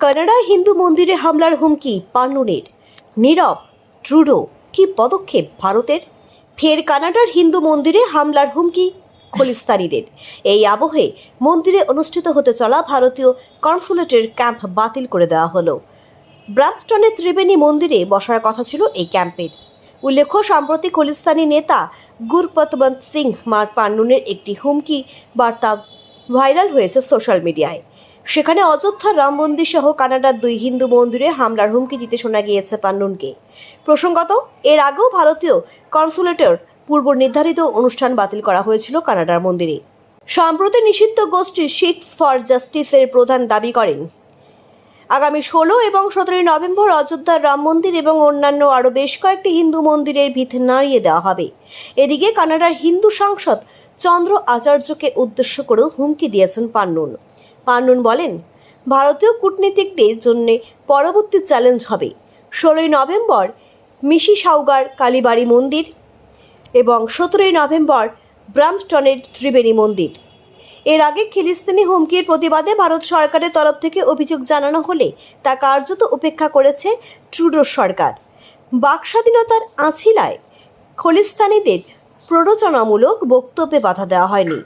কানাডায় হিন্দু মন্দিরে হামলার হুমকি, পান্নুনের। নীরব ট্রুডো কি পদক্ষেপ ভারতের? ফের কানাডার হিন্দু মন্দিরে হামলার হুমকি, খলিস্তানিদের। এই আবহে মন্দিরে অনুষ্ঠিত হতে চলা ভারতীয় কনসুলেটের ক্যাম্প বাতিল করে দেওয়া হলো। ব্রাম্পটনের ত্রিবেণী মন্দিরে বসার কথা ছিল এই ক্যাম্পের। উল্লেখ্য, সাম্প্রতিক খলিস্তানি নেতা গুরপতবন্ত সিং মার পান্নুনের একটি হুমকি বার্তা ভাইরাল হয়েছে সোশ্যাল মিডিয়ায়। সেখানে অযোধ্যার রাম মন্দির সহ কানাডার দুই হিন্দু মন্দিরে হামলার হুমকি দিতে শোনা গিয়েছে পান্নুনকে প্রসঙ্গত, এর আগেও ভারতীয় কনসুলেটের পূর্ব নির্ধারিত অনুষ্ঠান বাতিল করা হয়েছিল কানাডার মন্দিরে। সম্প্রতি নিষিদ্ধ গোষ্ঠী শিখস ফর জাস্টিসের প্রধান দাবি করেন। আগামী ষোলো এবং সতেরোই নভেম্বর অযোধ্যার রাম মন্দির এবং অন্যান্য আরও বেশ কয়েকটি হিন্দু মন্দিরের ভিত নাড়িয়ে দেওয়া হবে। এদিকে কানাডার হিন্দু সাংসদ চন্দ্র আচার্যকে উদ্দেশ্য করেও হুমকি দিয়েছেন পান্নুন পান্নুন বলেন, ভারতীয় কূটনীতিকদের জন্য পরবর্তী চ্যালেঞ্জ হবে। ষোলোই নভেম্বর মিশি সাউগার কালীবাড়ি মন্দির এবং সতেরোই নভেম্বর ব্রামস্টনের ত্রিবেণী মন্দির। এর আগে খিলিস্তানি হুমকির প্রতিবাদে ভারত সরকারের তরফ থেকে অভিযোগ জানানো হলে তা কার্যত উপেক্ষা করেছে ট্রুডোর সরকার। বাক স্বাধীনতার আঁছিলায় খলিস্তানিদের প্ররোচনামূলক বক্তব্যে বাধা দেওয়া হয়নি।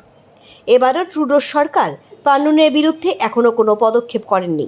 এবারও ট্রুডোর সরকার পান্নুনের বিরুদ্ধে এখনও কোনো পদক্ষেপ করেননি।